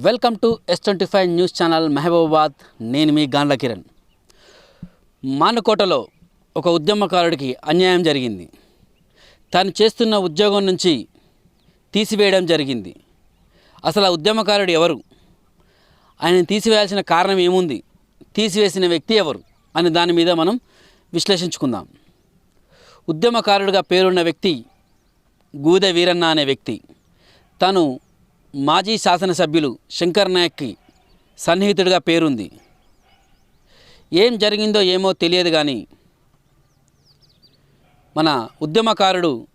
Welcome to S twenty five news channel Mahabubabad. నేను మీ గాండ్ల కిరణ్. మానుకోటలో ఒక ఉద్యమకారుడికి అన్యాయం జరిగింది. తాను చేస్తున్న ఉద్యోగం నుంచి తీసివేయడం జరిగింది. అసలు ఆ ఉద్యమకారుడు ఎవరు? ఆయన తీసివేయాల్సిన కారణం ఏముంది? తీసివేసిన వ్యక్తి ఎవరు? అని దాని మీద మనం విశ్లేషించుకుందాం. ఉద్యమకారుడిగా పేరున్న వ్యక్తి గూదె వీరన్న అనే వ్యక్తి. తను మాజీ శాసనసభ్యులు శంకర్ నాయక్కి సన్నిహితుడిగా పేరుంది. ఏం జరిగిందో ఏమో తెలియదు కానీ మన ఉద్యమకారుడు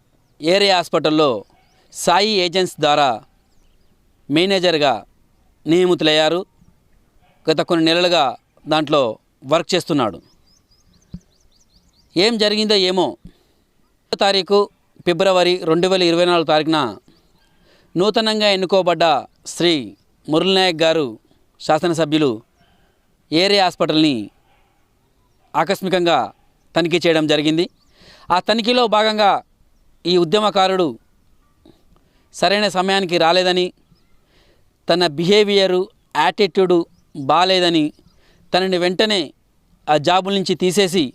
ఏరే హాస్పిటల్లో సాయి ఏజెన్సీ ద్వారా మేనేజర్గా నియమితులయ్యారు. గత కొన్ని నెలలుగా దాంట్లో వర్క్ చేస్తున్నాడు. ఏం జరిగిందో ఏమో తారీఖు ఫిబ్రవరి రెండు వేల ఇరవై నాలుగు తారీఖున నూతనంగా ఎన్నుకోబడ్డ శ్రీ మురళనాయక్ గారు శాసనసభ్యులు ఏరియా హాస్పిటల్ని ఆకస్మికంగా తనిఖీ చేయడం జరిగింది. ఆ తనిఖీలో భాగంగా ఈ ఉద్యమకారుడు సరైన సమయానికి రాలేదని తన బిహేవియరు యాటిట్యూడు బాగాలేదని తనని వెంటనే ఆ జాబుల నుంచి తీసేసి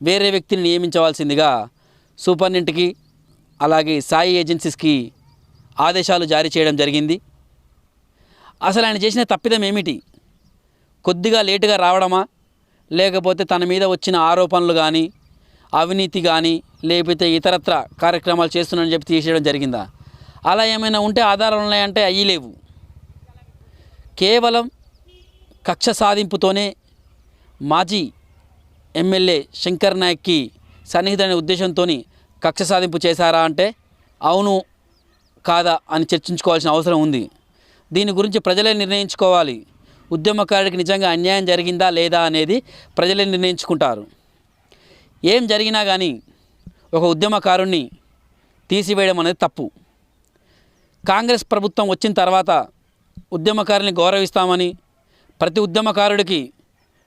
వేరే వ్యక్తిని నియమించవలసిందిగా సూపరింటెండెంట్కి అలాగే సాయి ఏజెన్సీస్కి ఆదేశాలు జారీ చేయడం జరిగింది. అసలు ఆయన చేసిన తప్పిదం ఏమిటి? కొద్దిగా లేటుగా రావడమా? లేకపోతే తన మీద వచ్చిన ఆరోపణలు కానీ అవినీతి కానీ లేకపోతే ఇతరత్ర కార్యక్రమాలు చేస్తున్నానని చెప్పి తీసేయడం జరిగిందా? అలా ఏమైనా ఉంటే ఆధారాలు ఉన్నాయంటే అయ్యి లేవు. కేవలం కక్ష సాధింపుతోనే మాజీ ఎమ్మెల్యే శంకర్ నాయక్కి సన్నిహితమైన ఉద్దేశంతో కక్ష సాధింపు చేశారా అంటే అవును కాదా అని చర్చించుకోవాల్సిన అవసరం ఉంది. దీని గురించి ప్రజలే నిర్ణయించుకోవాలి. ఉద్యమకారుడికి నిజంగా అన్యాయం జరిగిందా లేదా అనేది ప్రజలే నిర్ణయించుకుంటారు. ఏం జరిగినా కానీ ఒక ఉద్యమకారుణ్ణి తీసివేయడం అనేది తప్పు. కాంగ్రెస్ ప్రభుత్వం వచ్చిన తర్వాత ఉద్యమకారుని గౌరవిస్తామని ప్రతి ఉద్యమకారుడికి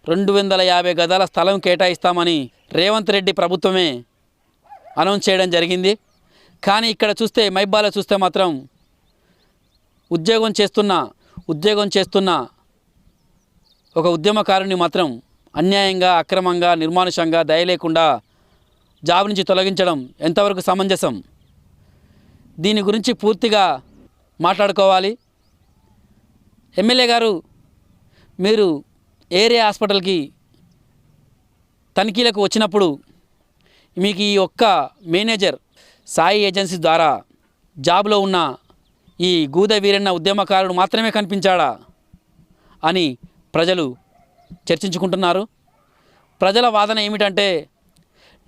రెండు వందల యాభై గదాల స్థలం కేటాయిస్తామని రేవంత్ రెడ్డి ప్రభుత్వమే అనౌన్స్ చేయడం జరిగింది. కానీ ఇక్కడ చూస్తే మైబాలో చూస్తే మాత్రం ఉద్యోగం చేస్తున్న ఉద్యోగం చేస్తున్న ఒక ఉద్యమకారుని మాత్రం అన్యాయంగా అక్రమంగా నిర్మానుషంగా దయ లేకుండా జాబ్ నుంచి తొలగించడం ఎంతవరకు సమంజసం? దీని గురించి పూర్తిగా మాట్లాడుకోవాలి. ఎమ్మెల్యే గారు మీరు ఏరియా హాస్పిటల్కి తనిఖీలకు వచ్చినప్పుడు మీకు ఈ ఒక్క మేనేజర్ సాయి ఏజెన్సీ ద్వారా జాబ్లో ఉన్న ఈ గూద వీరన్న ఉద్యమకారుడు మాత్రమే కనిపించాడా అని ప్రజలు చర్చించుకుంటున్నారు. ప్రజల వాదన ఏమిటంటే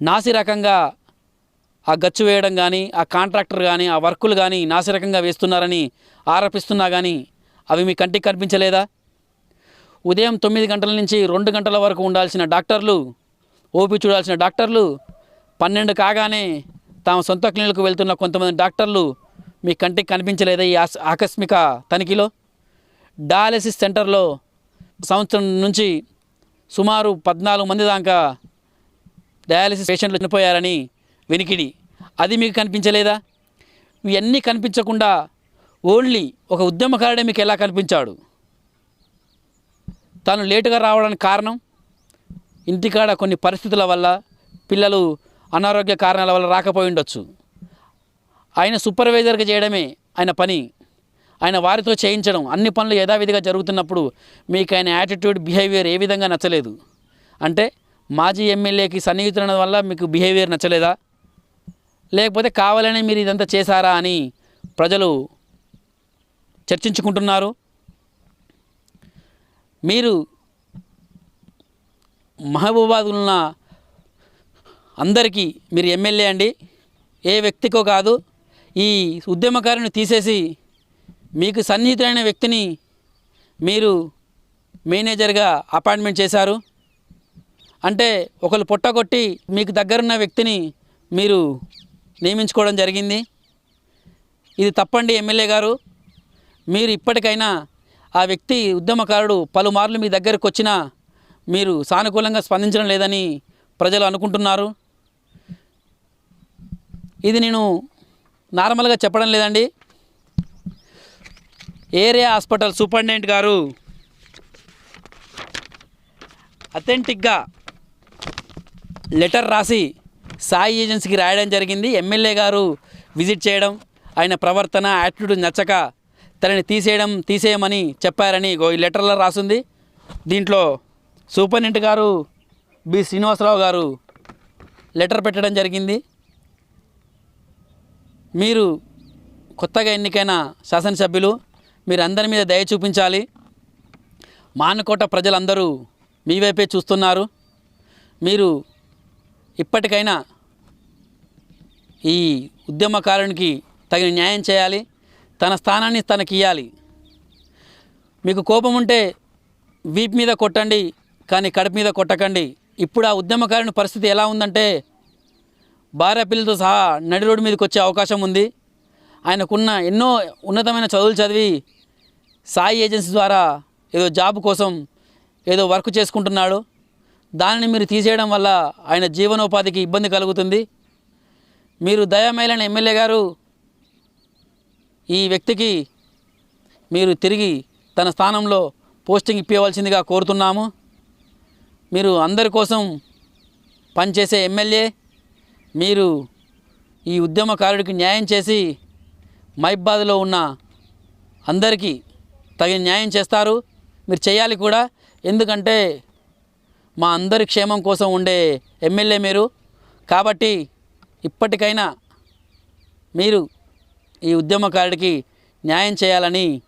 నాసి రకంగా ఆ గచ్చు వేయడం కానీ ఆ కాంట్రాక్టర్ కానీ ఆ వర్కులు కానీ నాసి రకంగా వేస్తున్నారని ఆరోపిస్తున్నా కానీ అవి మీ కంటికి కనిపించలేదా? ఉదయం తొమ్మిది గంటల నుంచి రెండు గంటల వరకు ఉండాల్సిన డాక్టర్లు ఓపీ చూడాల్సిన డాక్టర్లు పన్నెండు కాగానే తాము సొంత క్లినిక్కు వెళ్తున్న కొంతమంది డాక్టర్లు మీ కంటికి కనిపించలేదా ఈ ఆస్- ఆకస్మిక తనిఖీలో. డయాలసిస్ సెంటర్లో సంవత్సరం నుంచి సుమారు పద్నాలుగు మంది దాకా డయాలసిస్ పేషెంట్లు చనిపోయారని వెనికిడి. అది మీకు కనిపించలేదా? ఇవన్నీ కనిపించకుండా ఓన్లీ ఒక ఉద్యమకారుడే మీకు ఎలా కనిపించాడు? తాను లేటుగా రావడానికి కారణం? ఇంటికాడ కొన్ని పరిస్థితుల వల్ల పిల్లలు అనారోగ్య కారణాల వల్ల రాకపోయి ఉండొచ్చు. ఆయన సూపర్వైజర్గా చేయడమే ఆయన పని. ఆయన వారితో చేయించడం అన్ని పనులు యథావిధిగా జరుగుతున్నప్పుడు మీకు ఆయన యాటిట్యూడ్ బిహేవియర్ ఏ విధంగా నచ్చలేదు? అంటే మాజీ ఎమ్మెల్యేకి సన్నిహితుల వల్ల మీకు బిహేవియర్ నచ్చలేదా? లేకపోతే కావాలని మీరు ఇదంతా చేశారా అని ప్రజలు చర్చించుకుంటున్నారు? మీరు మహబూబాద్ ఉన్న అందరికీ మీరు ఎమ్మెల్యే అండి ఏ వ్యక్తికో కాదు ఈ ఉద్యమకారుని తీసేసి మీకు సన్నిహితులైన వ్యక్తిని మీరు మేనేజర్గా అపాయింట్మెంట్ చేశారు. అంటే ఒకరు పొట్టగొట్టి మీకు దగ్గరున్న వ్యక్తిని మీరు నియమించుకోవడం జరిగింది. ఇది తప్పండి ఎమ్మెల్యే గారు. మీరు ఇప్పటికైనా ఆ వ్యక్తి ఉద్యమకారుడు పలుమార్లు మీ దగ్గరకు వచ్చినా మీరు సానుకూలంగా స్పందించడం లేదని ప్రజలు అనుకుంటున్నారు. ఇది నేను నార్మల్గా చెప్పడం లేదండి. ఏరియా హాస్పిటల్ సూపరింటెండెంట్ గారు అథెంటిక్గా లెటర్ రాసి సాయి ఏజెన్సీకి రాయడం జరిగింది. ఎమ్మెల్యే గారు విజిట్ చేయడం ఆయన ప్రవర్తన యాటిట్యూడ్ నచ్చక తనని తీసేయడం తీసేయమని చెప్పారని ఈ లెటర్లో రాసింది. దీంట్లో సూపరింటెండెంట్ గారు బి శ్రీనివాసరావు గారు లెటర్ పెట్టడం జరిగింది. మీరు కొత్తగా ఎన్నికైన శాసనసభ్యులు మీరు అందరి మీద దయ చూపించాలి. మానుకోట ప్రజలందరూ మీ వైపే చూస్తున్నారు. మీరు ఇప్పటికైనా ఈ ఉద్యమకారునికి తగిన న్యాయం చేయాలి. తన స్థానాన్ని తనకి ఇవ్వాలి మీకు కోపం ఉంటే వీప్ మీద కొట్టండి కానీ కడుపు మీద కొట్టకండి. ఇప్పుడు ఆ ఉద్యమకారుని పరిస్థితి ఎలా ఉందంటే భార్య పిల్లలతో సహా నడి రోడ్డు మీదకి వచ్చే అవకాశం ఉంది. ఆయనకున్న ఎన్నో ఉన్నతమైన చదువులు చదివి సాయి ఏజెన్సీ ద్వారా ఏదో జాబ్ కోసం ఏదో వర్క్ చేసుకుంటున్నాడు. దానిని మీరు తీసేయడం వల్ల ఆయన జీవనోపాధికి ఇబ్బంది కలుగుతుంది. మీరు దయామేలైన ఎమ్మెల్యే గారు ఈ వ్యక్తికి మీరు తిరిగి తన స్థానంలో పోస్టింగ్ ఇప్పించవలసిందిగా కోరుతున్నాము. మీరు అందరి కోసం పనిచేసే ఎమ్మెల్యే మీరు ఈ ఉద్యమకారుడికి న్యాయం చేసి మైబాద్లో ఉన్న అందరికీ తగిన న్యాయం చేస్తారు. మీరు చేయాలి కూడా. ఎందుకంటే మా అందరి క్షేమం కోసం ఉండే ఎమ్మెల్యే మీరు. కాబట్టి ఇప్పటికైనా మీరు ఈ ఉద్యమకారుడికి న్యాయం చేయాలని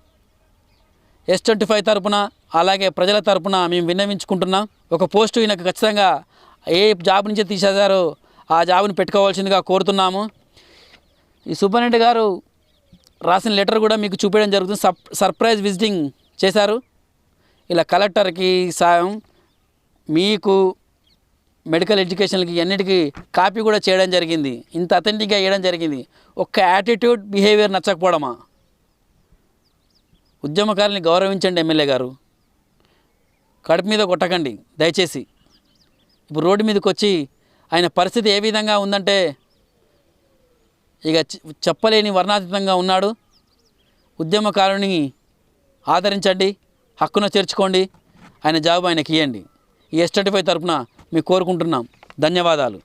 ఎస్ ట్వంటీ ఫైవ్ తరపున అలాగే ప్రజల తరపున మేము విన్నవించుకుంటున్నాం. ఒక పోస్టు ఈయనకు ఖచ్చితంగా ఏ జాబ్ నుంచి తీసేశారో ఆ జాబ్ని పెట్టుకోవాల్సిందిగా కోరుతున్నాము. ఈ సూపరింటెండెంట్ గారు రాసిన లెటర్ కూడా మీకు చూపించడం జరుగుతుంది. సప్ సర్ప్రైజ్ విజిటింగ్ చేశారు. ఇలా కలెక్టర్కి సాయం మీకు మెడికల్ ఎడ్యుకేషన్కి అన్నిటికీ కాపీ కూడా చేయడం జరిగింది. ఇంత అథెంటిక్గా వేయడం జరిగింది. ఒక్క యాటిట్యూడ్ బిహేవియర్ నచ్చకపోవడమా? ఉద్యమకారుల్ని గౌరవించండి ఎమ్మెల్యే గారు. కడుపు మీద కొట్టకండి. దయచేసి. ఇప్పుడు రోడ్డు మీదకి వచ్చి ఆయన పరిస్థితి ఏ విధంగా ఉందంటే ఇక చెప్పలేని వర్ణాతీతంగా ఉన్నాడు. ఉద్యమకారుని ఆదరించండి హక్కున చేర్చుకోండి ఆయన జాబ్ ఆయనకి ఇవ్వండి ఈ ఎస్ ట్వంటీ ఫైవ్ తరఫున మీకు కోరుకుంటున్నాం. ధన్యవాదాలు.